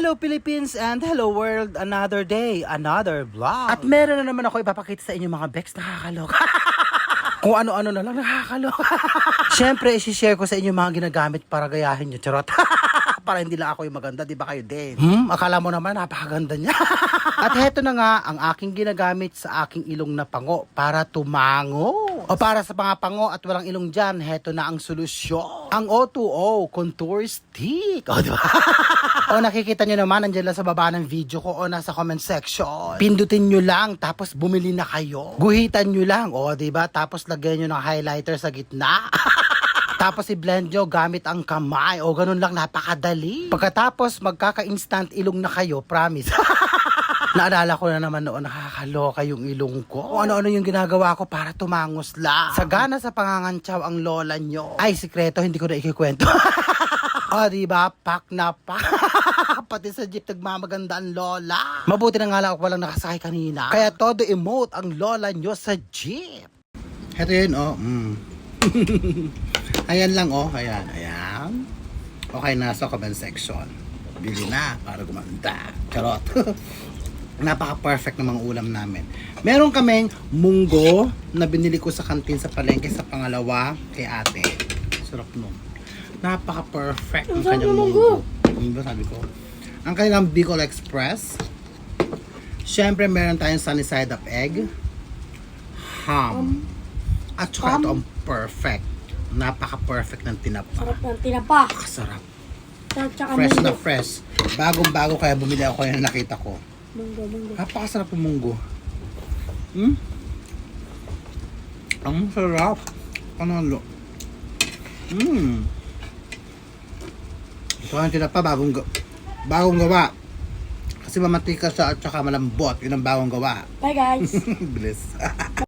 Hello Philippines and hello world. Another day, another vlog. At meron na naman ako ipapakita sa inyo mga Bex nakakaloka. Kung ano-ano na lang nakakaloka. Siyempre, isi-share ko sa inyo mga ginagamit para gayahin nyo. Charot. para hindi lang ako yung maganda, di ba kayo din? Hmm, akala mo naman napakaganda niya. At heto na nga ang aking ginagamit sa aking ilong na pango para tumango. O para sa mga pango at walang ilong dyan, heto na ang solusyon. Ang O2O Contour Stick. O, di ba? o nakikita nyo naman, nandiyan lang sa baba ng video ko o nasa comment section. Pindutin nyo lang, tapos bumili na kayo. Guhitan nyo lang, o ba? Tapos lagyan nyo ng highlighter sa gitna. Tapos i-blend nyo gamit ang kamay. O ganun lang, napakadali. Pagkatapos, magkaka-instant ilong na kayo, promise. Naalala ko na naman noon, nakakaloka yung ilong ko. O ano-ano yung ginagawa ko para tumangos lang. Sagana sa pangangantsaw ang lola nyo. Ay, sikreto, hindi ko na ikikwento. o, diba? Pak na pak. Pati sa jeep nagmamaganda ang lola. Mabuti na nga lang ako walang nakasakay kanina. Kaya todo emote ang lola nyo sa jeep. Heto yun, oh. Mm. Ayan lang, oh. Ayan, ayan. Okay, nasa comment section. Bili na para gumanda. Charot. Napaka-perfect ng mga ulam namin. Meron kaming munggo na binili ko sa kantin sa palengke sa pangalawa kay ate. Sarap nun. Napaka-perfect ng Ang kanyang ng munggo. Ano ba sabi ko? Ang kanilang Bicol Express. Siyempre, meron tayong sunny side up egg. Ham. At saka ham? ito ang perfect. Napaka-perfect ng tinapa. Sarap ng tinapa. Kasarap. At saka Fresh na munggo. fresh. Bagong-bago kaya bumili ako yan nakita ko. Munggo, munggo. Napakasarap ng munggo. Hmm? Ang sarap. Panalo. Hmm. Ito ang tinapa bagong bagong gawa. Kasi mamatika siya at saka malambot. Yun ang bagong gawa. Bye guys. Bilis.